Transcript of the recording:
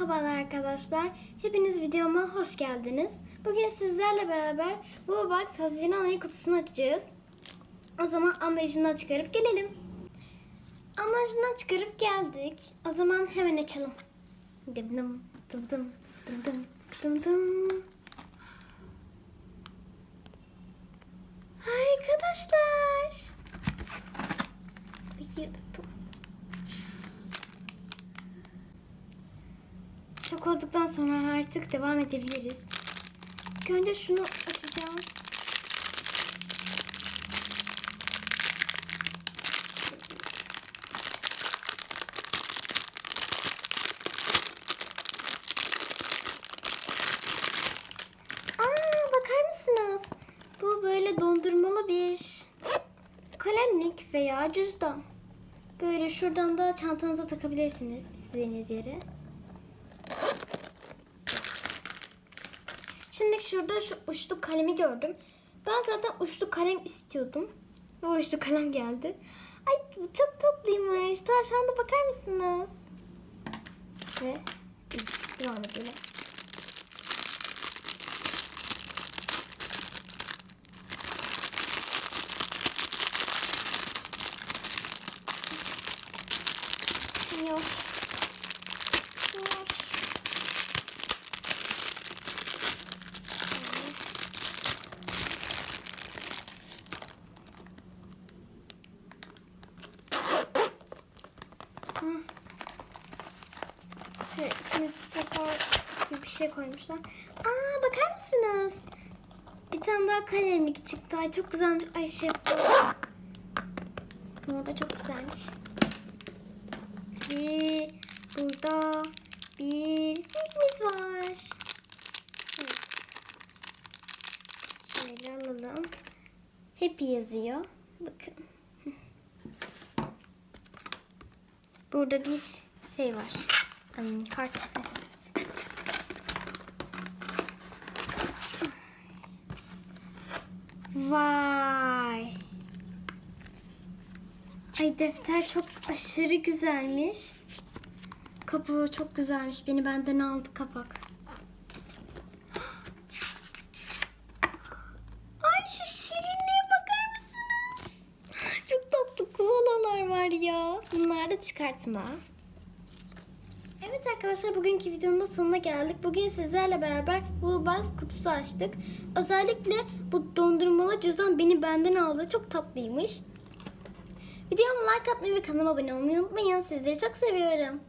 Merhabalar arkadaşlar. Hepiniz videoma hoş geldiniz. Bugün sizlerle beraber bu box Haziran ayı kutusunu açacağız. O zaman ambalajından çıkarıp gelelim. Ambalajından çıkarıp geldik. O zaman hemen açalım. Dım dım dım dım dım dım dım dım. Arkadaşlar. Hayır tuttum. Şok olduktan sonra artık devam edebiliriz. İlk önce şunu açacağım. Aa, bakar mısınız? Bu böyle dondurmalı bir kalemlik veya cüzdan. Böyle şuradan da çantanıza takabilirsiniz istediğiniz yere. Şimdi şurada şu uçlu kalemi gördüm. Ben zaten uçlu kalem istiyordum. Ve uçlu kalem geldi. Ay bu çok tatlıymış. Tavşana bakar mısınız? Ve devam edelim. Yok. Şöyle içine sticker gibi bir şey koymuşlar. Aa bakar mısınız? Bir tane daha kalemlik çıktı. Ay çok güzelmiş. Ay şey bu. Orada çok güzelmiş. Ve burada bir silgimiz var. Şöyle alalım. Happy yazıyor. Bakın. Burada bir şey var. Hmm, kart. Evet. Vay. Ay defter çok aşırı güzelmiş. Kapağı çok güzelmiş. Beni benden aldı kapak. Ay şu şirinliğe? Kovalalar var ya. Bunlar da çıkartma. Evet arkadaşlar bugünkü videonun da sonuna geldik. Bugün sizlerle beraber Blue Box kutusu açtık. Özellikle bu dondurmalı cüzdan beni benden aldı. Çok tatlıymış. Videoma like atmayı ve kanalıma abone olmayı unutmayın. Sizleri çok seviyorum.